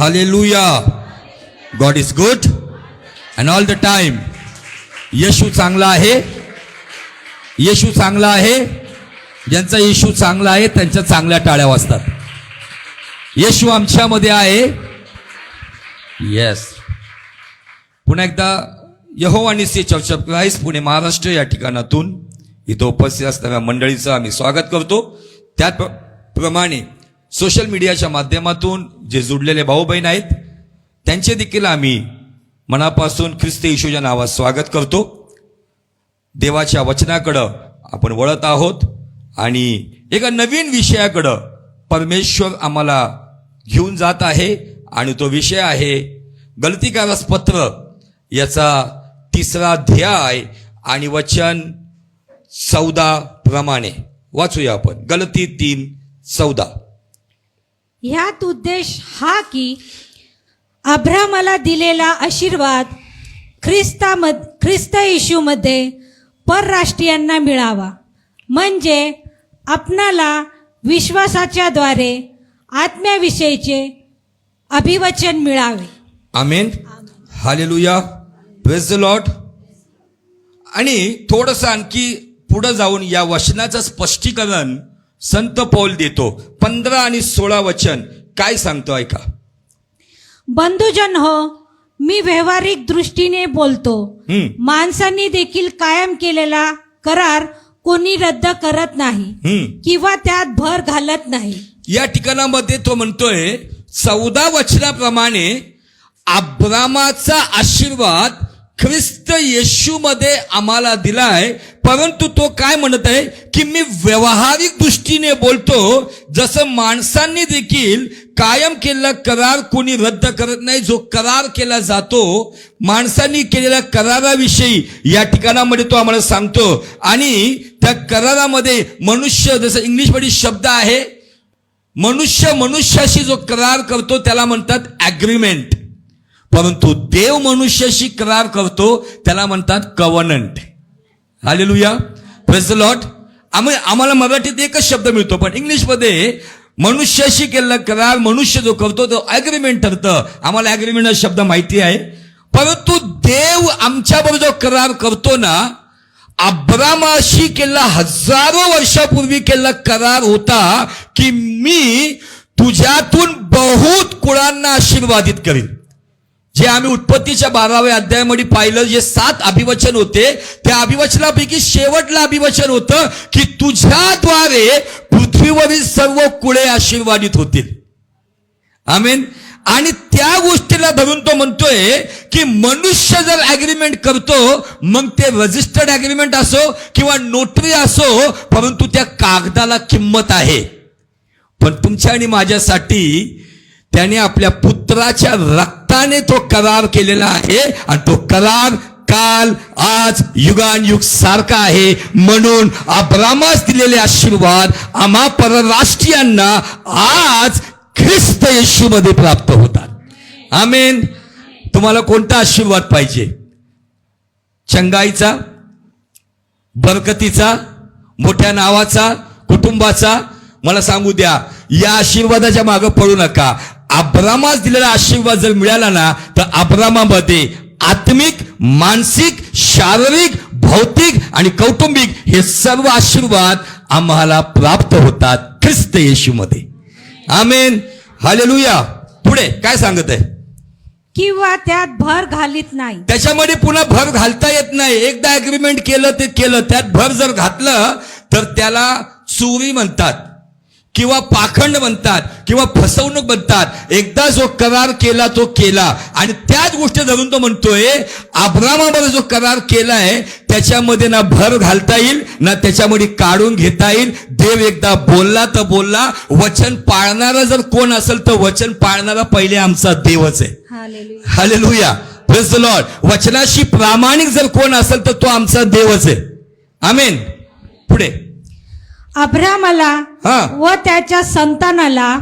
Hallelujah God is good and all the time Yeshu चांगला आहे. येशू चांगला आहे. ज्यांचा येशू चांगला आहे त्यांच्या चांगल्या टाळ्या वाजतात. येशू आमच्यामध्ये आहे. येस पुन्हा एकदा यहो आणि C church of Christ Pune Maharashtra या ठिकाणातून इथं उपस्थित असणाऱ्या मंडळीचं आम्ही स्वागत करतो. त्याप्रमाणे सोशल मीडियाच्या माध्यमातून जे जुडलेले भाऊ बहीण आहेत त्यांचे देखील आम्ही मनापासून ख्रिस्त येशूच्या नावात स्वागत करतो. देवाच्या वचनाकडं आपण वळत आहोत आणि एका नवीन विषयाकडं परमेश्वर आम्हाला घेऊन जात आहे आणि तो विषय आहे गलतीकारस पत्र याचा तिसरा ध्याय आणि वचन चौदा प्रमाणे. वाचूया आपण. गलती तीन चौदा. ह्यात उद्देश हा की अभ्रामाला दिलेला आशीर्वाद ख्रिस्तामध ख्रिस्त येशूमध्ये परराष्ट्रीयांना मिळावा. म्हणजे आपणाला विश्वासाच्याद्वारे आत्म्याविषयीचे अभिवचन मिळावे. Amen. Hallelujah. Praise the Lord आणि थोडंसं आणखी पुढं जाऊन या वचनाचं स्पष्टीकरण संत पौल देतो. पंधरा आणि सोळा वचन. काय सांगतो ऐका. बंधुजन हो मी व्यावहारिक दृष्टीने बोलतो. माणसांनी देखील कायम केलेला करार कोणी रद्द करत नाही. किंवा त्यात भर घालत नाही. या ठिकाणामध्ये तो म्हणतोय चौदा वचनाप्रमाणे अब्रामाचा आशीर्वाद ख्रिस्त येशूमध्ये आम्हाला दिलाय परंतु तो काय म्हणत आहे? की मी व्यवहारिक दृष्टीने बोलतो जसं माणसांनी देखील कायम केलेला करार कोणी रद्द करत नाही जो करार केला जातो माणसांनी केलेल्या कराराविषयी या ठिकाणामध्ये तो आम्हाला सांगतो. आणि त्या करारामध्ये मनुष्य जसं इंग्लिशमध्ये शब्द आहे मनुष्य मनुष्याशी जो करार करतो त्याला म्हणतात ॲग्रीमेंट. परंतु देव मनुष्याशी करार करतो त्याला म्हणतात कवनंट हालेलुया प्रेस लॉट आम्ही आम्हाला मराठीत एकच शब्द मिळतो पण इंग्लिशमध्ये मनुष्याशी केलेला करार मनुष्य जो करतो तो ॲग्रीमेंट ठरतं. आम्हाला ॲग्रीमेंट हा शब्द माहिती आहे. परंतु देव आमच्याबरोबर जो करार करतो ना अब्रामाशी केलेला हजारो वर्षापूर्वी केलेला करार होता की मी तुझ्यातून बहुत कुळांना आशीर्वादित करीन. जे आम्ही उत्पत्तीच्या बाराव्या अध्यायामध्ये पाहिलं जे सात अभिवचन होते त्या अभिवचनापैकी शेवटला अभिवचन होतं की तुझ्याद्वारे पृथ्वीवरील सर्व कुळे आशीर्वादित होतील. आमेन? आणि त्या गोष्टीला धरून तो म्हणतोय की मनुष्य जर अग्रीमेंट करतो मग ते रजिस्टर्ड अग्रीमेंट असो किंवा नोटरी असो परंतु त्या कागदाला किंमत आहे. पण तुमच्या आणि माझ्यासाठी त्याने आपल्या पुत्र पुत्राच्या रक्ताने तो करार केलेला आहे आणि तो करार काल आज युगान युग सारखा आहे. म्हणून अब्रामास दिलेले आशीर्वाद आम्हा परराष्ट्रीयांना आज ख्रिस्त येशूमध्ये प्राप्त होतात. आमेन. तुम्हाला कोणता आशीर्वाद पाहिजे? चंगाईचा बरकतीचा मोठ्या नावाचा कुटुंबाचा? मला सांगू द्या. या आशीर्वादाच्या मागे पडू नका. अब्रामास दिलेला आशीर्वाद जर मिळाला ना तर अब्रामामध्ये आत्मिक मानसिक शारीरिक भौतिक आणि कौटुंबिक हे सर्व आशीर्वाद आम्हाला प्राप्त होतात ख्रिस्त येशूमध्ये. आमेन. हालेलुया. पुढे काय सांगत आहे? किंवा त्यात भर घालीत नाही. त्याच्यामध्ये पुन्हा भर घालता येत नाही. एकदा अग्रीमेंट केलं ते केलं. त्यात भर जर घातलं तर त्याला चोरी म्हणतात. किंवा पाखंड म्हणतात किंवा फसवणूक म्हणतात एकदा जो करार केला तो केला. आणि त्याच गोष्टी धरून तो म्हणतोय आब्रामामध्ये जो करार केलाय त्याच्यामध्ये ना भर घालता येईल ना त्याच्यामध्ये काढून घेता येईल. देव एकदा बोलला तर बोलला वचन पाळणारा जर कोण असेल तर वचन पाळणारा पहिले आमचा देवच आहे. हालेलुया. प्रेस लॉर्ड वचनाशी प्रामाणिक जर कोण असेल तर तो आमचा देवच आहे. आमेन पुढे. अब्रामाला हा. व त्याच्या संतानाला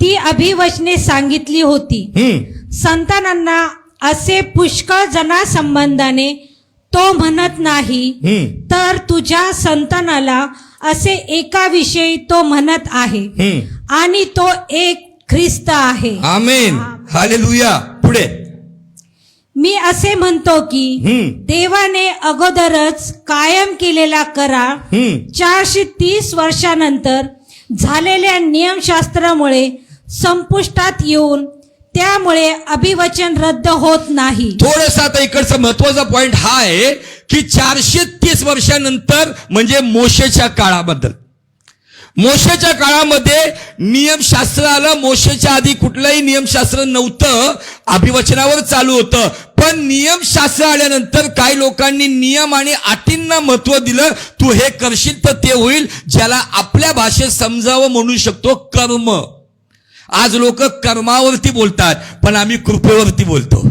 ती अभिवचने सांगितली होती. हम्म. संतानांना असे पुष्कळ जनासंबंधाने तो म्हणत नाही हम्म. तर तुझ्या संतानाला असे एका विषयी तो म्हणत आहे. हम्म. आणि तो एक ख्रिस्त आहे. आमेन. हालेलुया. पुढे. मी असे म्हणतो की देवाने अगोदरच कायम केलेला हम्म. चारशे तीस वर्षानंतर झालेल्या नियमशास्त्रामुळे संपुष्टात येऊन त्यामुळे अभिवचन रद्द होत नाही. थोडस आता इकडचा महत्त्वाचा पॉइंट हा आहे की चारशे तीस वर्षानंतर म्हणजे मोशेच्या काळाबद्दल. मोशेच्या काळामध्ये नियमशास्त्र आलं मोशेच्या आधी कुठलंही नियमशास्त्र नव्हतं अभिवचनावर चालू होतं. पण नियमशास्त्र आल्यानंतर काही लोकांनी नियम आणि अटींना महत्त्व दिलं. तू हे करशील तर ते होईल ज्याला आपल्या भाषेत समजावं म्हणू शकतो कर्म. आज लोक कर्मावरती बोलतात पण आम्ही कृपेवरती बोलतो.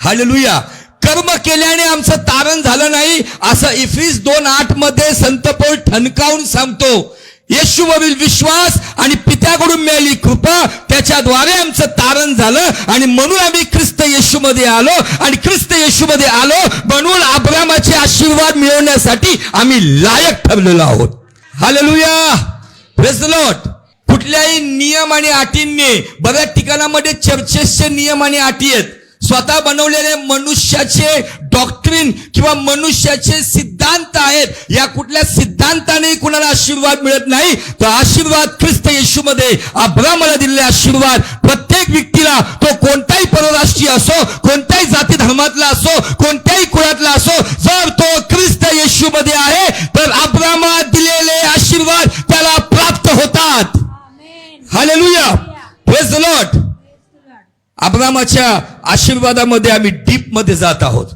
हालेलुया. कर्म केल्याने आमचं तारण झालं नाही असं इफिस दोन आठमध्ये संतपौल ठणकावून सांगतो. येशूवरील विश्वास आणि पित्याकडून मिळाली कृपा त्याच्याद्वारे आमचं तारण झालं आणि म्हणून आम्ही ख्रिस्त येशूमध्ये आलो आणि ख्रिस्त येशूमध्ये आलो म्हणून अब्रामाचे आशीर्वाद मिळवण्यासाठी आम्ही लायक ठरलेलो आहोत. हालेलुया प्रेस लॉट कुठल्याही नियम आणि अटींनी बऱ्याच ठिकाणामध्ये चर्चेसचे नियम आणि अटी आहेत. स्वतः बनवलेले मनुष्याचे डॉक्ट्रिन किंवा मनुष्याचे सिद्धांत आहेत. या कुठल्या सिद्धांताने कुणाला आशीर्वाद मिळत नाही तर आशीर्वाद ख्रिस्त येशूमध्ये अब्रामाला दिलेले आशीर्वाद. प्रत्येक व्यक्तीला तो कोणताही परराष्ट्रीय असो कोणत्याही जाती धर्मातला असो कोणत्या अब्रामाच्या आशीर्वादामध्ये आम्ही डीपमध्ये जात आहोत.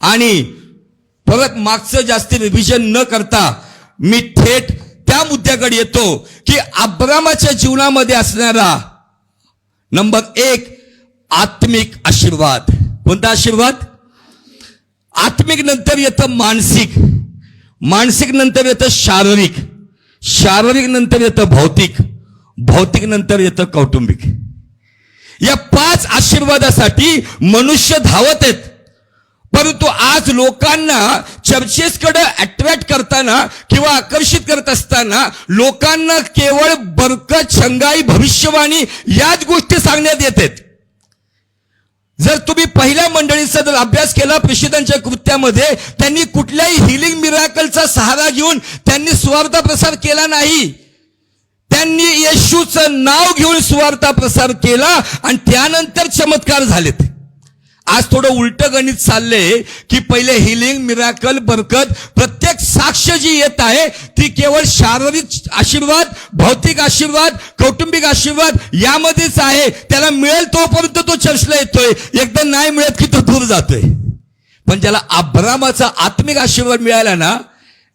आणि परत मागचं जास्त रिव्हिजन न करता मी थेट त्या मुद्द्याकडे येतो की अब्रामाच्या जीवनामध्ये असणारा नंबर एक आत्मिक आशीर्वाद. कोणता आशीर्वाद? आत्मिक नंतर येतं मानसिक. मानसिक नंतर येतं शारीरिक. शारीरिक नंतर येतं भौतिक. भौतिक नंतर येतं कौटुंबिक. या पाच आशीर्वादासाठी मनुष्य धावत आहेत. परंतु आज लोकांना चर्चेसकडे अट्रॅक्ट करताना किंवा आकर्षित करत असताना लोकांना केवळ बरकत छंगाई भविष्यवाणी याच गोष्टी सांगण्यात येतात. जर तुम्ही पहिल्या मंडळीचा जर अभ्यास केला प्रेषितांच्या कृत्यामध्ये त्यांनी कुठल्याही हिलिंग मिराकलचा सहारा घेऊन त्यांनी स्वार्थ प्रसार केला नाही. त्यांनी येशूचं नाव घेऊन सुवार्ता प्रसार केला आणि त्यानंतर चमत्कार झालेत. आज थोडं उलट गणित चाललंय की पहिले हिलिंग मिराकल बरकत प्रत्येक साक्ष जी येत आहे ती केवळ शारीरिक आशीर्वाद भौतिक आशीर्वाद कौटुंबिक आशीर्वाद यामध्येच आहे. त्याला मिळेल तोपर्यंत तो चर्चला येतोय. एकदा नाही मिळत की तो दूर जातोय. पण ज्याला अब्रामाचा आत्मिक आशीर्वाद मिळाला ना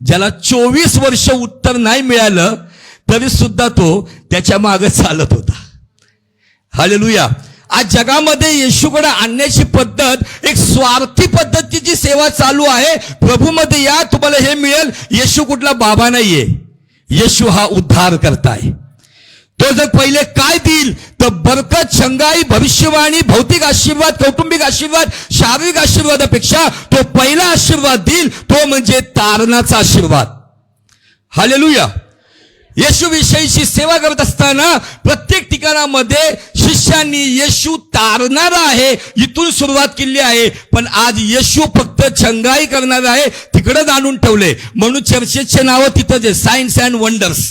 ज्याला चोवीस वर्ष उत्तर नाही मिळालं तरी सुद्धा तो त्याच्यामागे चालत होता. हालेलुया आज जगामध्ये येशूकडे आणण्याची पद्धत एक स्वार्थी पद्धतीची सेवा चालू आहे. प्रभूमध्ये या तुम्हाला हे मिळेल. येशू कुठला बाबा नाहीये. येशू हा उद्धार करताय तो जर पहिले काय देईल? तर बरकत शंगाई भविष्यवाणी भौतिक आशीर्वाद कौटुंबिक आशीर्वाद शारीरिक आशीर्वादापेक्षा तो पहिला आशीर्वाद देईल. तो म्हणजे तारणाचा आशीर्वाद. हालेलुया येशू विषयीची सेवा करत असताना प्रत्येक ठिकाणामध्ये शिष्यांनी येशू तारणारा आहे इथून सुरुवात केली आहे. पण आज येशू फक्त छंगाई करणार आहे तिकडंच आणून ठेवले. म्हणून चर्चेचे नावं तिथंच आहे सायन्स अँड वंडर्स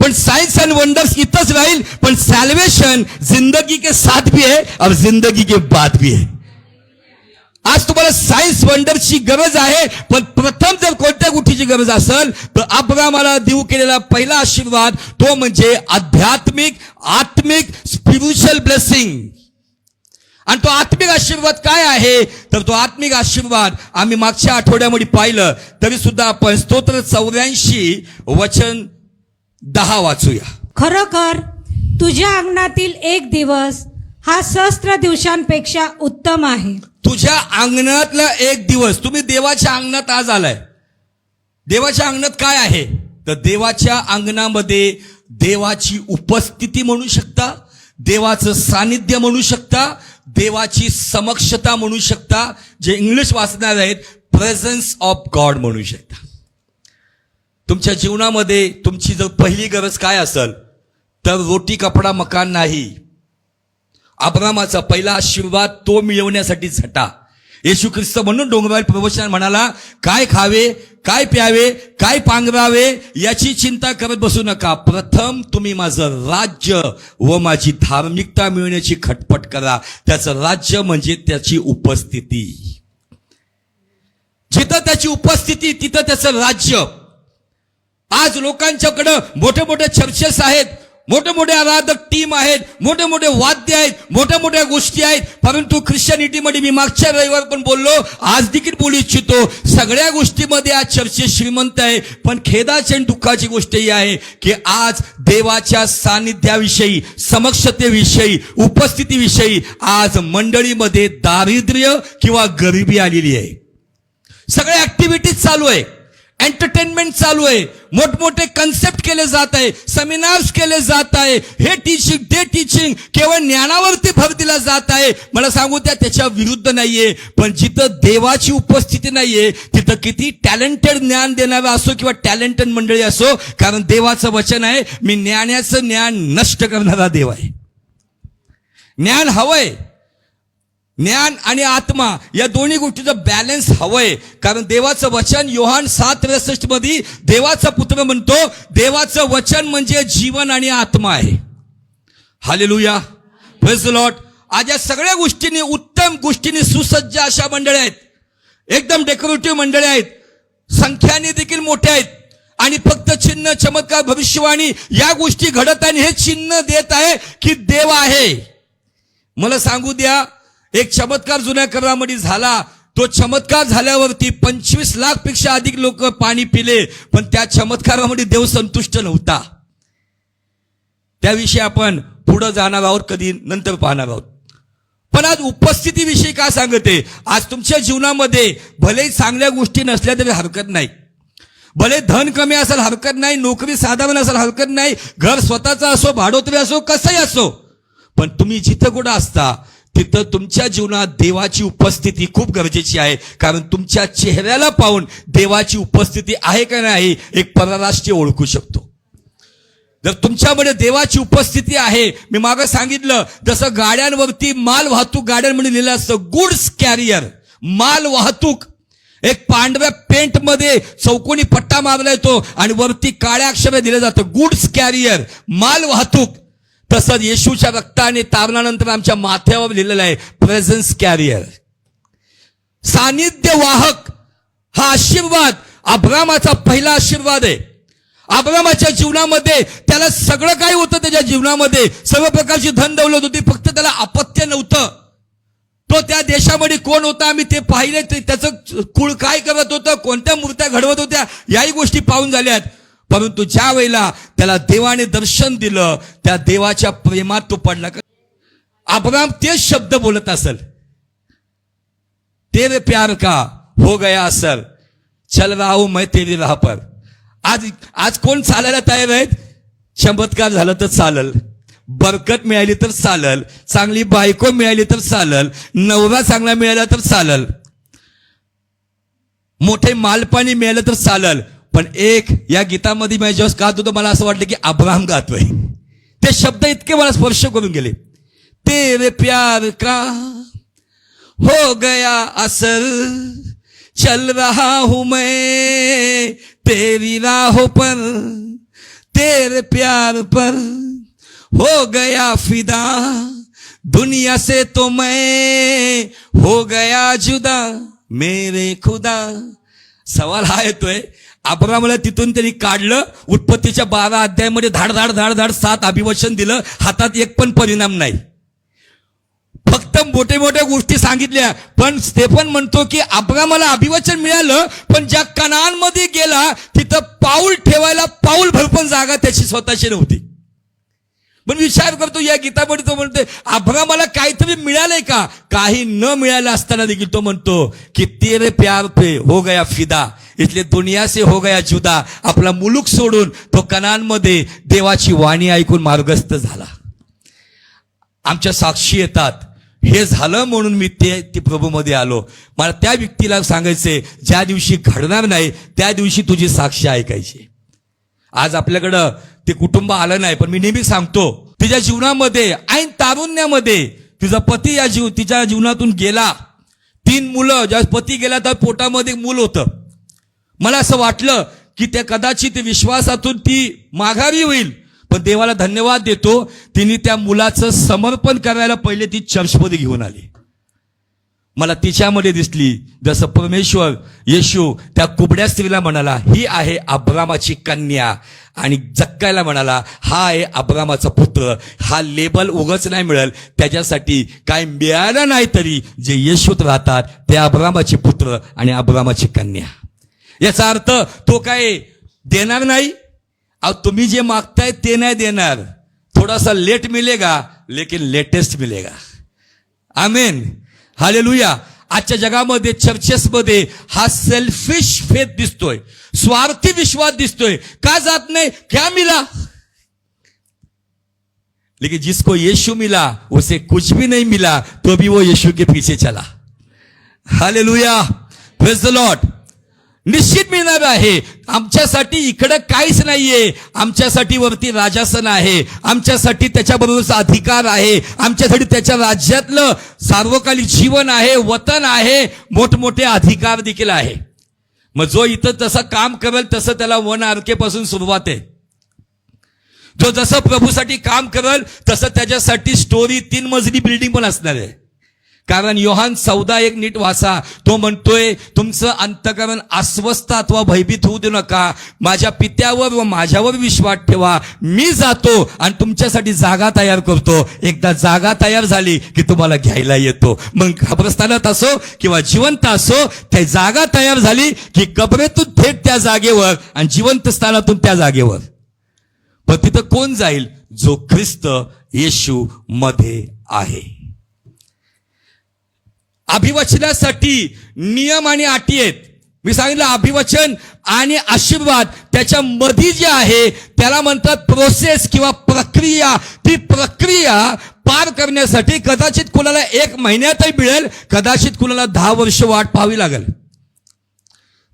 पण साइंस अँड वंडर्स इथंच राहील पण सॅल्वेशन जिंदगी के साथ भी है और जिंदगी के बाद भी है. आज तुम्हाला सायन्स वंडरची गरज आहे पण प्रथम जर कोणत्या गोष्टीची गरज असेल तर अब्रामाला देऊ केलेला पहिला आशीर्वाद तो म्हणजे आध्यात्मिक आत्मिक स्पिरिच्युअल ब्लेसिंग आणि तो आत्मिक आशीर्वाद काय आहे? तर तो आत्मिक आशीर्वाद आम्ही मागच्या आठवड्यामध्ये पाहिलं तरी सुद्धा आपण स्तोत्र चौऱ्याऐंशी वचन दहा वाचूया. खरोखर तुझ्या अंगणातील एक दिवस हा सहस्त्र दिवसांपेक्षा उत्तम आहे. तुझ्या अंगणातला एक दिवस तुम्ही देवाच्या अंगणात आज आलाय. देवाच्या अंगणात काय आहे? तर देवाच्या अंगणामध्ये देवाची उपस्थिती म्हणू शकता देवाचं सानिध्य म्हणू शकता देवाची समक्षता म्हणू शकता जे इंग्लिश वाचणार आहेत प्रेझन्स ऑफ गॉड म्हणू शकता. तुमच्या जीवनामध्ये तुमची जर पहिली गरज काय असेल तर रोटी कपडा मकान नाही. अब्रामाचा पहिला आशीर्वाद तो मिळवण्यासाठी झटा. येशू ख्रिस्त म्हणून डोंगरावर प्रवचन म्हणाला काय खावे काय प्यावे काय पांघरावे याची चिंता करत बसू नका. प्रथम तुम्ही माझं राज्य व माझी धार्मिकता मिळवण्याची खटपट करा. त्याचं राज्य म्हणजे त्याची उपस्थिती. जिथं त्याची उपस्थिती तिथं त्याचं राज्य. आज लोकांच्याकडं मोठे मोठे चर्चेस आहेत. मोठे मोठे आराधक टीम आहेत मोठे मोठे वाद्य आहेत मोठ्या मोठ्या गोष्टी आहेत. परंतु ख्रिश्चनिटीमध्ये मी मागच्या रविवार पण बोललो आज देखील बोलू इच्छितो सगळ्या गोष्टीमध्ये आज चर्चे श्रीमंत आहे पण खेदाची आणि दुःखाची गोष्ट ही आहे की आज देवाच्या सानिध्याविषयी समक्षतेविषयी उपस्थितीविषयी आज मंडळीमध्ये दारिद्र्य किंवा गरिबी आलेली आहे. सगळ्या ऍक्टिव्हिटीज चालू आहे. एंटरटेनमेंट चालू आहे. मोठमोठे कन्सेप्ट केले जात आहे. सेमिनार्स केले जात आहे. हे टीचिंग ते टीचिंग केवळ ज्ञानावरती भर दिला जात आहे. मला सांगू त्या त्याच्या विरुद्ध नाहीये. पण जिथं देवाची उपस्थिती नाहीये तिथं किती टॅलेंटेड ज्ञान देणारा असो किंवा टॅलेंटेड मंडळी असो कारण देवाचं वचन आहे मी ज्ञानाचं ज्ञान नष्ट करणारा देव आहे. ज्ञान हवंय. ज्ञान आणि आत्मा या दोन्ही गोष्टीचं बॅलन्स हवंय. कारण देवाचं वचन योहान सात त्रेसष्टमध्ये देवाचा पुत्र म्हणतो देवाचं वचन म्हणजे जीवन आणि आत्मा आहे. हालेलुया प्रेज लॉट आज या सगळ्या गोष्टींनी उत्तम गोष्टींनी सुसज्ज अशा मंडळ्या आहेत. एकदम डेकोरेटिव्ह मंडळ्या आहेत. संख्याने देखील मोठ्या आहेत. आणि फक्त चिन्ह चमत्कार भविष्यवाणी या गोष्टी घडत आणि हे चिन्ह देत आहे की देव आहे. मला सांगू द्या एक चमत्कार जुन्या करामध्ये झाला. तो चमत्कार झाल्यावरती पंचवीस लाखपेक्षा अधिक लोक पाणी पिले पण त्या चमत्कारामध्ये देव संतुष्ट नव्हता. त्याविषयी आपण पुढे जाणार आहोत कधी नंतर पाहणार आहोत. पण आज उपस्थितीविषयी काय सांगते? आज तुमच्या जीवनामध्ये भले चांगल्या गोष्टी नसल्या तरी हरकत नाही. भले धन कमी असेल हरकत नाही नोकरी साधारण असेल हरकत नाही घर स्वतःचं असो भाडोत्री असो कसंही असो पण तुम्ही जिथं कुठं असता तिथं तुमच्या जीवनात देवाची उपस्थिती खूप गरजेची आहे. कारण तुमच्या चेहऱ्याला पाहून देवाची उपस्थिती आहे का नाही एक परराष्ट्रीय ओळखू शकतो. जर तुमच्यामध्ये देवाची उपस्थिती आहे मी मागं सांगितलं जसं गाड्यांवरती माल वाहतूक गाड्यांमध्ये लिहिलं असतं गुड्स कॅरियर माल वाहतूक. एक पांढऱ्या पेंटमध्ये चौकोनी पट्टा मारला येतो आणि वरती काळ्या अक्षरे दिलं जातं गुड्स कॅरियर माल वाहतूक. तसंच येशूच्या रक्ताने तारणानंतर आमच्या माथ्यावर लिहिलेलं आहे प्रेझन्स कॅरियर सानिध्य वाहक हा आशीर्वाद अब्रामाचा पहिला आशीर्वाद आहे. अब्रामाच्या जीवनामध्ये त्याला सगळं काही होतं त्याच्या जीवनामध्ये. सर्व प्रकारची धन दौलत होती फक्त त्याला अपत्य नव्हतं. तो त्या देशामध्ये कोण होता आम्ही ते पाहिले ते त्याचं कुळ काय करत होतं कोणत्या मूर्त्या घडवत होत्या याही गोष्टी पाहून झाल्यात. परंतु ज्या वेळेला त्याला देवाने दर्शन दिलं त्या देवाच्या प्रेमात तो पडला. का अब्राम तेच शब्द बोलत असल. तेरे प्यार का हो गया असल चल राहू मै मैं तेरी राह पर. आज आज कोण चालायला तयार आहेत? चमत्कार झालं तर चालल. बरकत मिळाली तर चालल. चांगली बायको मिळाली तर चालल. नवरा चांगला मिळाला तर चालल. मोठे मालपाणी मिळालं तर चालल. पण एक या गीतामध्ये मी जेव्हा गात होतो मला असं वाटलं की अब्राहम गातोय. ते शब्द इतके मला स्पर्श करून गेले. तेरे प्यार का हो गया असर? चल रहा हूं मैं तेरी राहों पर तेरे प्यार पर। हो गया फिदा दुनिया से तो मैं हो गया जुदा मेरे खुदा। सवाल हा येतोय अब्रामला तिथून त्यांनी काढलं उत्पत्तीच्या बारा अध्यायामध्ये धाड धाड धाड धाड सात अभिवचन दिलं हातात एक पण परिणाम नाही. फक्त मोठे मोठ्या गोष्टी सांगितल्या पण स्टेफन म्हणतो की अब्रामाला अभिवचन मिळालं पण ज्या कणांमध्ये गेला तिथं पाऊल ठेवायला पाऊल भरपण जागा त्याची स्वतःची नव्हती. पण विचार करतो या गीतामध्ये तो म्हणते अभ्रामाला काहीतरी मिळालंय का? काही न मिळालं असताना देखील तो म्हणतो की तेरे प्यार पे हो गया फिदा. इथले दुनिया से हो गया जुदा. आपला मुलूक सोडून तो कणांमध्ये देवाची वाणी ऐकून मार्गस्थ झाला. आमच्या साक्षी येतात. हे झालं म्हणून मी ते ते प्रभूमध्ये आलो. मला त्या व्यक्तीला सांगायचे ज्या दिवशी घडणार नाही त्या दिवशी तुझी साक्षी ऐकायची. आज आपल्याकडं ते कुटुंब आलं नाही पण मी नेहमी सांगतो तिच्या जीवनामध्ये ऐन तारुण्यामध्ये तिचा पती या जीव तिच्या जीवनातून गेला. तीन मुलं ज्या पती गेला तर पोटामध्ये मूल होतं. मला असं वाटलं की त्या कदाचित विश्वासातून ती माघारी होईल. पण देवाला धन्यवाद देतो तिने त्या मुलाचं समर्पण करायला पहिले ती चर्चमध्ये घेऊन आली. मला तिच्यामध्ये दिसली. जसं परमेश्वर येशू त्या कुबड्या स्त्रीला म्हणाला ही आहे अब्रामाची कन्या. आणि जक्कायला म्हणाला हा आहे अब्रामाचा पुत्र. हा लेबल उगच नाही मिळेल. त्याच्यासाठी काय मिळालं नाही तरी जे येशूत राहतात ते अब्रामाचे पुत्र आणि अब्रामाची कन्या. याचा अर्थ तो काय देणार नाही? अहो तुम्ही जे मागताय ते नाही देणार. थोडासा लेट मिलेगा लेकिन लेटेस्ट मिलेगा. आमेन. हालेलुया आजच्या जगामध्ये चर्चेसमध्ये हा सेल्फिश फेथ दिसतोय. स्वार्थी विश्वास दिसतोय. का जात नाही? क्या मिला. लेकिन जिसको यीशु मिला उसे कुछ भी नहीं मिला तो भी वो यीशु के पीछे चला. हालेलुया प्रेज द लॉर्ड निश्चित मिळणार आहे. आमच्यासाठी इकडं काहीच नाहीये. आमच्यासाठी वरती राजासन आहे. आमच्यासाठी त्याच्याबरोबरचा अधिकार आहे. आमच्यासाठी त्याच्या राज्यातलं सार्वकालिक जीवन आहे वतन आहे मोठमोठे अधिकार देखील आहे. मग जो इथं तसं काम करेल तसं त्याला वन आरकेपासून सुरुवात आहे. जो जसं प्रभूसाठी काम करेल तसं त्याच्यासाठी स्टोरी तीन मजली बिल्डिंग पण असणार आहे. कारण योहान चौदा एक नीट वाचा. तो म्हणतोय तुमचं अंतकरण अस्वस्थ अथवा भयभीत होऊ देऊ नका. माझ्या पित्यावर व माझ्यावर विश्वास ठेवा. मी जातो आणि तुमच्यासाठी जागा तयार करतो. एकदा जागा तयार झाली की तुम्हाला घ्यायला येतो. मग कब्रस्थानात असो किंवा जिवंत असो त्या जागा तयार झाली की कबरेतून थेट त्या जागेवर आणि जिवंत स्थानातून त्या जागेवर. पण तिथं कोण जाईल? जो ख्रिस्त येशू मध्ये आहे. अभिवचनासाठी नियम आणि अटी आहेत. मी सांगितलं अभिवचन आणि आशीर्वाद त्याच्या मधी जे आहे त्याला म्हणतात प्रोसेस किंवा प्रक्रिया. ती प्रक्रिया पार करण्यासाठी कदाचित कुणाला एक महिन्यातही मिळेल कदाचित कुणाला दहा वर्ष वाट पाहावी लागेल.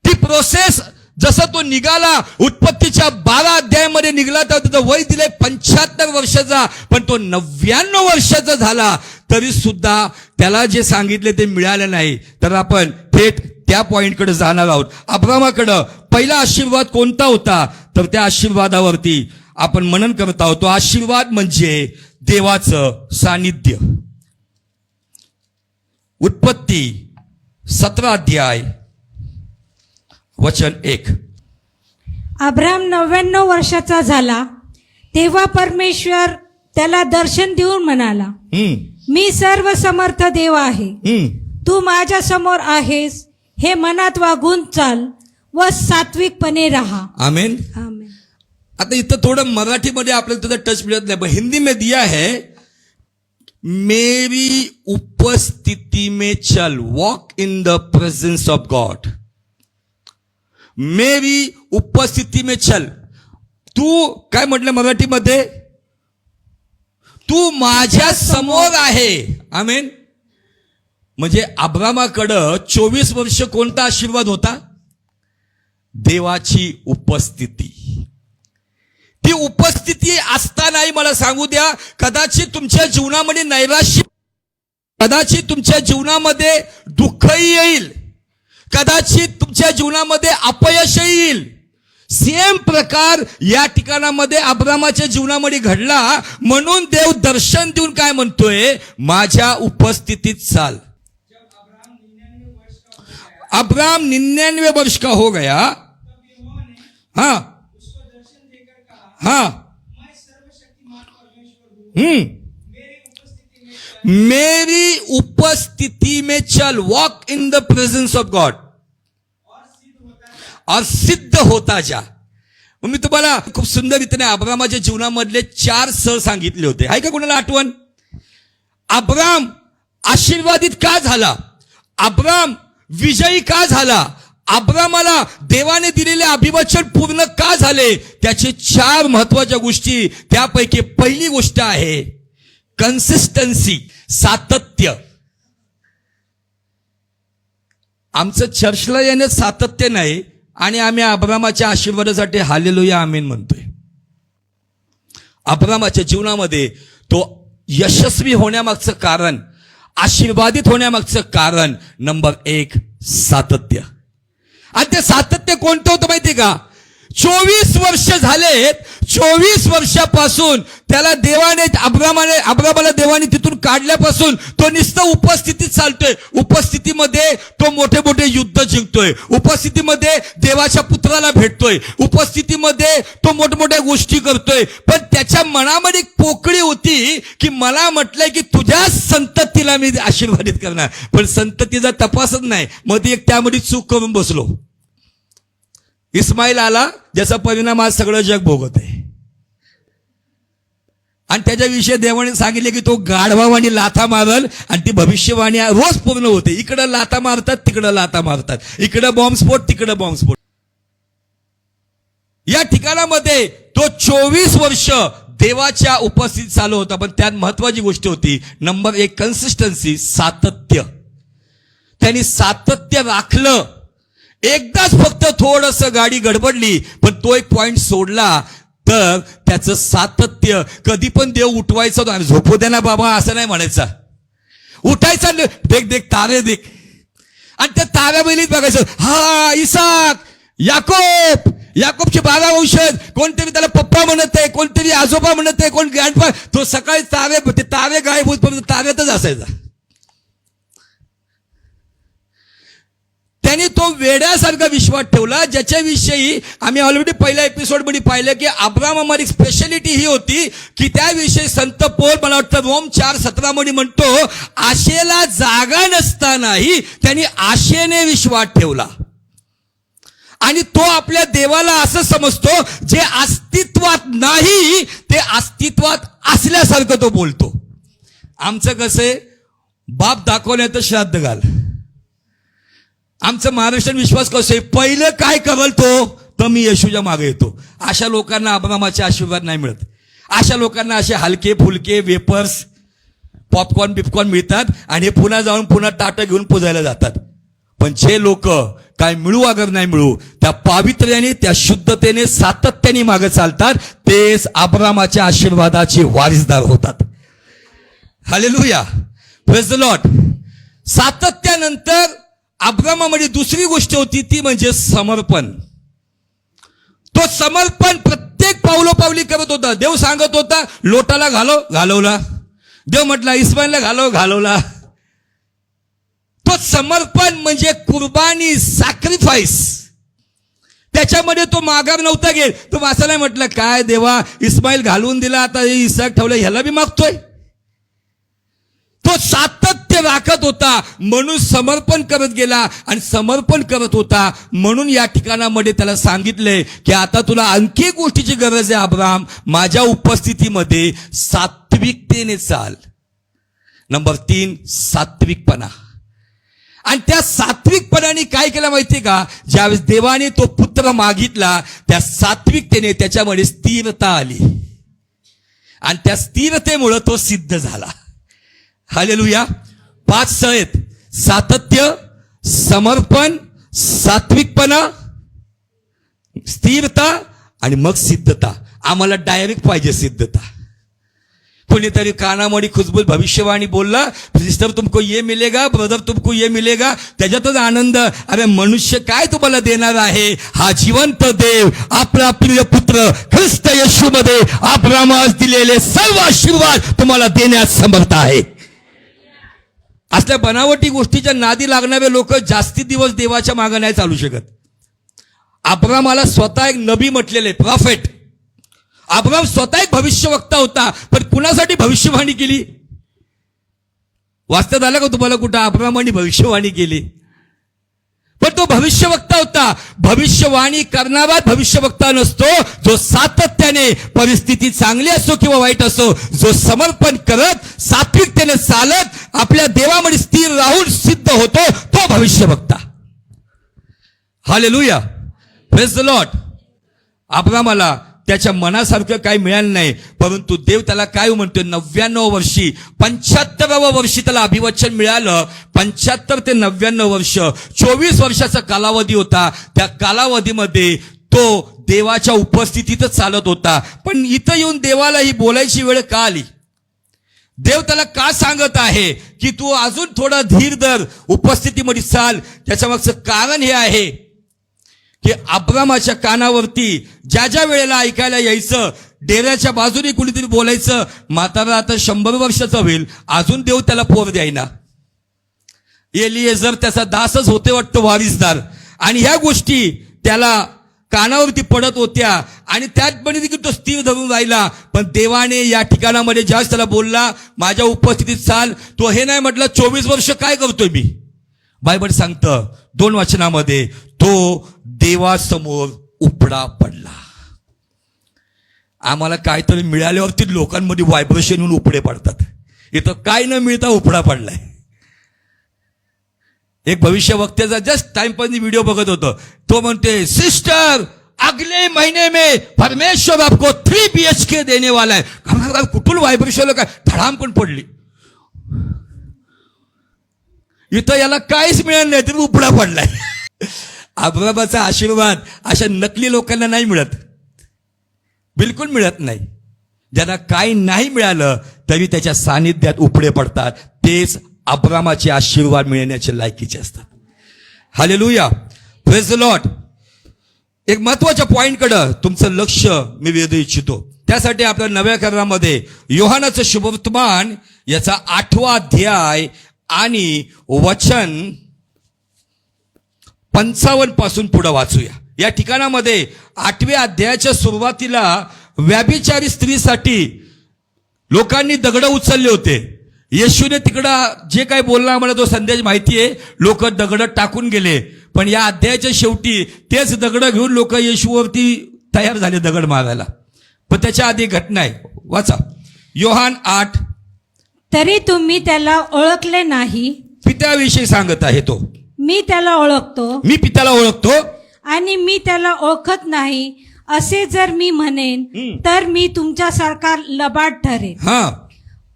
ती प्रोसेस जसं तो निघाला उत्पत्तीच्या बारा अध्यायामध्ये निघाला तर त्याचं वय दिले पंच्याहत्तर वर्षाचा पण तो नव्याण्णव वर्षाचा झाला. तरी सुद्धा त्याला जे सांगितले ते मिळालं नाही. तर आपण थेट त्या पॉइंटकडे जाणार आहोत. अब्रामाकडं पहिला आशीर्वाद कोणता होता? तर त्या आशीर्वादावरती आपण मनन करत आहोत. तो आशीर्वाद म्हणजे देवाचं सानिध्य. उत्पत्ती सतरा अध्याय वचन एक. अब्राम नव्याण्णव वर्षाचा झाला. तेव्हा परमेश्वर त्याला दर्शन देऊन म्हणाला हम्म, मी सर्व समर्थ देव आहे. तू माझ्यासमोर आहेस हे मनात वागून चाल व सात्विकपणे राहा. आमेन. आमेन. आता इथं थोडं मराठीमध्ये आपल्याला त्याचा टच मिळत नाही पण हिंदी में दिया है मेरी उपस्थिति में चल walk in the presence of God मेरी उपस्थिती में चल. तू काय म्हटलं मराठीमध्ये? तू माझ्यासमोर आहे. आमेन. म्हणजे अब्रामाकडं चोवीस वर्ष कोणता आशीर्वाद होता? देवाची उपस्थिती. ती उपस्थिती असतानाही मला सांगू द्या कदाचित तुमच्या जीवनामध्ये नैराश्य कदाचित तुमच्या जीवनामध्ये दुःखही येईल. कदाचित तुमच्या जीवनामध्ये अपयशही येईल. सेम प्रकार या ठिकाणामध्ये अब्रामाच्या जीवनामध्ये घडला. म्हणून देव दर्शन देऊन काय म्हणतोय? माझ्या उपस्थितीत चाल. अब्राम निन्यानवे वर्ष का हो गया? हा. हा. हम्म. मेरी उपस्थिति में चल. Walk in the presence of God और सिद्ध होता जा। मी तुम्हाला खूप सुंदर रीतीने अब्रामाच्या जीवनामधले चार सर सांगितले होते. आहे का कोणाला आठवण? अब्राम आशीर्वादित का झाला? अब्राम विजयी का झाला? अब्रामाला देवाने दिलेले अभिवचन पूर्ण का झाले? त्याचे चार महत्त्वाच्या गोष्टी त्यापैकी पहिली गोष्ट आहे कन्सिस्टन्सी सातत्य. आमचं चर्चला येण्यात सातत्य नाही आणि आम्ही अब्रामाच्या आशीर्वादासाठी हालेलुया आमीन म्हणतोय. अब्रामाच्या जीवनामध्ये तो यशस्वी होण्यामागचं कारण आशीर्वादित होण्यामागचं कारण नंबर एक सातत्य. आणि ते सातत्य कोणतं होतं माहिती का? चोवीस वर्ष झालेत चोवीस वर्षापासून त्याला देवाने अब्रामाने अब्रामाला देवाने तिथून काढल्यापासून तो नुसतं उपस्थितीत चालतोय. उपस्थितीमध्ये तो मोठे मोठे युद्ध जिंकतोय. उपस्थितीमध्ये देवाच्या पुत्राला भेटतोय. उपस्थितीमध्ये तो मोठमोठ्या गोष्टी करतोय. पण त्याच्या मनामध्ये एक पोकळी होती की मला म्हटलंय की तुझ्या संततीला मी आशीर्वादित करणार. पण संततीचा तपासच नाही. मग ती एक त्यामध्ये चूक करून बसलो. इस्माईल आला ज्याचा परिणाम आज सगळं जग भोगत आहे. आणि त्याच्याविषयी देवाने सांगितले की तो गाढवावाणी लाथा मारल आणि ती भविष्यवाणी रोज पूर्ण होते. इकडं लाथा मारतात तिकडं लाथा मारतात. इकडं बॉम्बस्फोट तिकडं बॉम्बस्फोट या ठिकाणामध्ये तो चोवीस वर्ष देवाच्या उपस्थित चालू होता पण त्यात महत्वाची गोष्ट होती. नंबर एक कन्सिस्टन्सी सातत्य. त्यांनी सातत्य राखलं. एकदाच फक्त थोडस गाडी गडबडली पण तो एक पॉइंट सोडला. तर त्याचं सातत्य कधी पण देव उठवायचा आणि झोपू दे ना बाबा असं नाही म्हणायचा. उठायचा न- देख देख तारे देख. आणि त्या ताऱ्या बैलीत बघायचं हा इसाक याकोब याकोबचे बारा औषध कोणतरी त्याला पप्पा म्हणत आहे कोणतरी आजोबा म्हणत आहे कोण ग्रँडपा तो सकाळी तारे ते तारे गायब होत ताऱ्यातच असायचा. त्याने तो वेड्यासारखा विश्वास ठेवला ज्याच्याविषयी आम्ही ऑलरेडी पहिल्या एपिसोडमध्ये पाहिलं की अब्रामामध्ये स्पेशालिटी ही होती की त्याविषयी संत पोल मला वाटतं रोम चार सतरामध्ये म्हणतो आशेला जागा नसतानाही त्यांनी आशेने विश्वास ठेवला. आणि तो आपल्या देवाला असं समजतो जे अस्तित्वात नाही ते अस्तित्वात असल्यासारखं तो बोलतो. आमचं कसं आहे? बाप दाखवण्याचं श्राद्ध घाल. आमचं महाराष्ट्र विश्वास कसं आहे? पहिलं काय करल तो तर मी येशूच्या मागे येतो. अशा लोकांना अब्रामाचे आशीर्वाद नाही मिळत. अशा लोकांना असे हलके फुलके वेपर्स पॉपकॉर्न बिपकॉर्न मिळतात आणि पुन्हा जाऊन पुन्हा टाटा घेऊन पुजायला जातात. पण जे लोक काय मिळू अगर नाही मिळू त्या पावित्र्याने त्या शुद्धतेने सातत्याने मागे चालतात तेच अबरामाच्या आशीर्वादाचे वारिसदार होतात. हॅलेलुया प्रेज द लॉट सातत्यानंतर अब्रामामध्ये दुसरी गोष्ट होती ती म्हणजे समर्पण. तो समर्पण प्रत्येक पावलोपावली करत होता. देव सांगत होता लोटाला घालो घालवला. देव म्हटला इस्माईलला घालव घालवला. तो समर्पण म्हणजे कुर्बानी सॅक्रिफाईस त्याच्यामध्ये तो माघार नव्हता गेल तो वाचायला म्हटलं काय देवा इस्माईल घालून दिला आता इसाक ठेवलं ह्याला बी मागतोय. तो सातत्य राखत होता. म्हणून समर्पण करत गेला आणि समर्पण करत होता. म्हणून या ठिकाणामध्ये त्याला सांगितलंय की आता तुला आणखी गोष्टीची गरज आहे अब्राम माझ्या उपस्थितीमध्ये सात्विकतेने चाल. नंबर तीन सात्विकपणा. आणि त्या सात्विकपणाने काय केलं माहितीये का? ज्यावेळेस देवाने तो पुत्र मागितला त्या सात्विकतेने त्याच्यामध्ये स्थिरता आली. आणि त्या स्थिरतेमुळं तो सिद्ध झाला. हालेलुया. पाच स आहेत सातत्य समर्पण सात्विकपणा स्थिरता आणि मग सिद्धता. आम्हाला डायरेक्ट पाहिजे सिद्धता. कोणीतरी कानामोडी खुशबूल भविष्यवाणी बोलला सिस्टर तुमको ये मिलेगा ब्रदर तुमको ये मिलेगा. त्याच्यातच आनंद. अरे मनुष्य काय तुम्हाला देणार आहे? हा जिवंत देव आपला प्रिय पुत्र ख्रिस्त येशूमध्ये आब्रामास दिलेले सर्व आशीर्वाद तुम्हाला देण्यास समर्थ आहे. असल्या बनावटी गोष्टीच्या नादी लागणारे लोक जास्ती दिवस देवाच्या मागे नाही चालू शकत. अब्रामाला स्वतः एक नबी म्हटलेले प्रॉफेट अब्राम स्वतः एक भविष्यवक्ता होता पण कुणासाठी भविष्यवाणी केली? वाचण्यात आलं का तुम्हाला कुठं? अब्रामाने भविष्यवाणी केली. पण तो भविष्यवक्ता होता. भविष्यवाणी करणारा भविष्यवक्ता नसतो जो सातत्याने परिस्थिती चांगली असो किंवा वाईट असो जो समर्पण करत सात्विकतेने चालत आपल्या देवामध्ये स्थिर राहून सिद्ध होतो तो भविष्यवक्ता. हालेलुया प्रेस द लॉट अब्रामाला त्याच्या मनासारखं काही मिळालं नाही. परंतु देव त्याला काय म्हणतोय? नव्याण्णव वर्षी पंच्याहत्तराव्या वर्षी त्याला अभिवचन मिळालं. पंच्याहत्तर ते नव्याण्णव वर्ष चोवीस वर्षाचा कालावधी होता. त्या कालावधीमध्ये तो देवाच्या उपस्थितीतच चालत होता. पण इथं येऊन देवाला ही बोलायची वेळ का आली? देव त्याला का सांगत आहे? की तू अजून थोडा धीर धर उपस्थितीमध्ये चाल. त्याच्या मागचं कारण हे आहे की अब्रामाच्या कानावरती ज्या ज्या वेळेला ऐकायला यायचं डेऱ्याच्या बाजूने कुणीतरी बोलायचं म्हातारा आता शंभर वर्षाचा होईल अजून देव त्याला पोर द्यायना. एलिएझर त्याचा दासच होते वाटतं वारिसदार. आणि ह्या गोष्टी त्याला कानावरती पडत होत्या. आणि त्याचपणे देखील तो स्थिर धरून राहिला. पण देवाने या ठिकाणामध्ये ज्यावेळेस त्याला बोलला माझ्या उपस्थितीत चाल. तो हे नाही म्हटलं चोवीस वर्ष काय करतोय मी? बायबल सांगतं दोन वचनामध्ये तो देवासमोर उपडा पडला. आम्हाला काहीतरी मिळाल्यावरती लोकांमध्ये व्हायब्रेशन येऊन उपडे पडतात. इथं काय न मिळता उपडा पडलाय. एक भविष्य वक्त्याचा जस्ट टाइमपास व्हिडिओ बघत होतो. तो म्हणते सिस्टर अगले महीने में परमेश्वर आपको थ्री बी एच के देने वाला है. कुठून व्हायब्रेशन काय? धडाम पण पडली. इथं याला काहीच मिळालं नाही तरी उपडा पडलाय. आबाबाचा आशीर्वाद अशा नकली लोकांना नाही मिळत. बिलकुल मिळत नाही. ज्यांना काही नाही मिळालं तरी त्याच्या सानिध्यात उपडे पडतात. तेच अब्रामाचे आशीर्वाद मिळण्याचे लायकीचे असतात. हालेलुया प्रेज लॉट एक महत्त्वाच्या पॉईंटकडं तुमचं लक्ष मी वेधू इच्छितो. त्यासाठी आपल्या नव्या करारामध्ये योहानाचं शुभवर्तमान याचा आठवा अध्याय आणि वचन पंचावन्नपासून पुढे वाचूया. या ठिकाणामध्ये आठव्या अध्यायाच्या सुरुवातीला व्याभिचारी स्त्रीसाठी लोकांनी दगड उचलले होते. येशूने तिकडं जे काय बोलला मला तो संदेश माहिती आहे लोक दगड टाकून गेले. पण या अध्यायाच्या शेवटी तेच दगड घेऊन लोक येशूवरती तयार झाले दगड मारायला पण त्याच्या आधी घटना आहे. वाचा. योहान आठ तरी तुम्ही त्याला ओळखले नाही. पित्याविषयी सांगत आहे तो. मी त्याला ओळखतो. मी पित्याला ओळखतो? आणि मी त्याला ओळखत नाही असे जर मी म्हणेन हं. तर मी तुमच्यासारखा लबाड ठरेन. हा.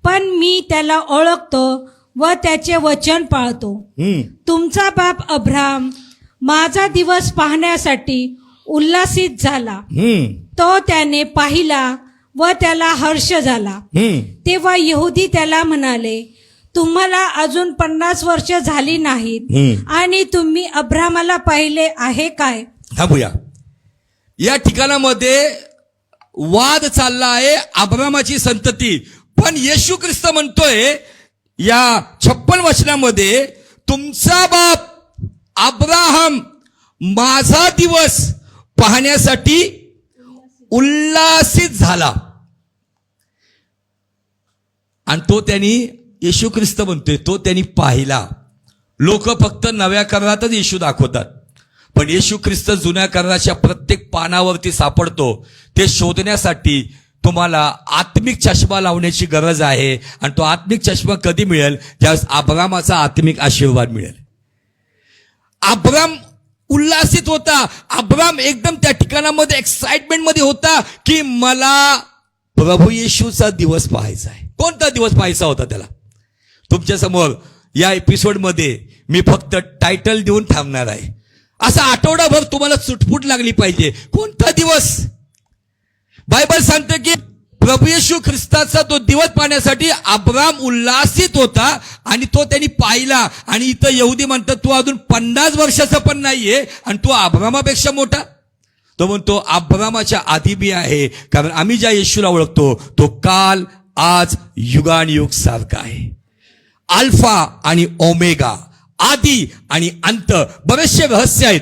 पण मी त्याला ओळखतो व त्याचे वचन पाळतो. हम्म. तुमचा बाप अब्राम माझा दिवस पाहण्यासाठी उल्हासित झाला. हम्म. तो त्याने पाहिला व त्याला हर्ष झाला. तेव्हा यहुदी त्याला म्हणाले तुम्हाला अजून पन्नास वर्ष झाली नाहीत. आणि तुम्ही अब्रामाला पाहिले आहे काय? थांबूया. या ठिकाणामध्ये वाद चालला आहे अब्रामाची संतती. पण येशू ख्रिस्त म्हणतोय या छप्पन वचनामध्ये तुमचा बाप अब्राहम माझा दिवस पाहण्यासाठी उल्हासित झाला. आणि तो त्यांनी येशू ख्रिस्त म्हणतोय तो त्यांनी पाहिला. लोक फक्त नव्या करारातच येशू दाखवतात. पण येशू ख्रिस्त जुन्या कराराच्या प्रत्येक पानावरती सापडतो. ते शोधण्यासाठी तुम्हाला आत्मिक चष्मा लावण्याची गरज आहे आणि तो आत्मिक चष्मा कधी मिळेल? ज्यावेळेस आब्रामाचा आत्मिक आशीर्वाद मिळेल. अब्राम उल्लासित होता. अब्राम एकदम त्या ठिकाणामध्ये एक्साइटमेंटमध्ये होता की मला प्रभू येशूचा दिवस पाहायचा आहे. कोणता दिवस पाहायचा होता त्याला? तुमच्यासमोर या एपिसोडमध्ये मी फक्त टायटल देऊन थांबणार आहे. असा आठवडाभर तुम्हाला सुटफूट लागली पाहिजे. कोणता दिवस? बायबल सांगते की प्रभू येशू ख्रिस्ताचा तो दिवस पाहण्यासाठी अब्राम उल्लासित होता आणि तो त्यांनी पाहिला. आणि इथं येऊदी म्हणतात तू अजून पन्नास वर्षाचा पण नाहीये आणि तू अब्रामापेक्षा मोठा. तो म्हणतो अब्रामाच्या आधी बी आहे. कारण आम्ही ज्या येशूला ओळखतो तो काल आज युगानयुग सारखा आहे. अल्फा आणि ओमेगा आदी आणि अंत बरेचसे रहस्य आहेत.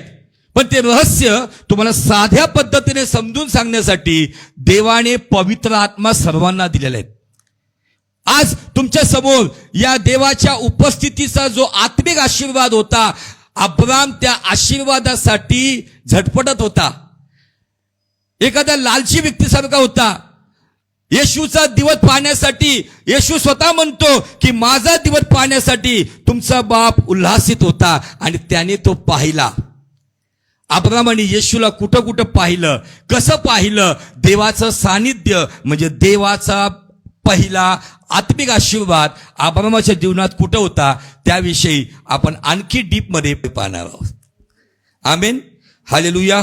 पण ते रहस्य तुम्हाला साध्या पद्धतीने समजून सांगण्यासाठी देवाने पवित्र आत्मा सर्वांना दिलेले आहेत. आज तुमच्यासमोर या देवाच्या उपस्थितीचा जो आत्मिक आशीर्वाद होता अब्राम त्या आशीर्वादासाठी झटपटत होता. एखादा लालची व्यक्तीसारखा होता येशूचा दिवस पाहण्यासाठी येशू स्वतः म्हणतो की माझा दिवस पाहण्यासाठी तुमचा बाप उल्हासित होता आणि त्याने तो पाहिला. अब्रामाने येशूला कुठं कुठं पाहिलं? कसं पाहिलं? देवाचं सानिध्य म्हणजे देवाचा पहिला आत्मिक आशीर्वाद आब्रामाच्या जीवनात कुठं होता? त्याविषयी आपण आणखी डीपमध्ये पाहणार आहोत. आमेन. हालेलुया.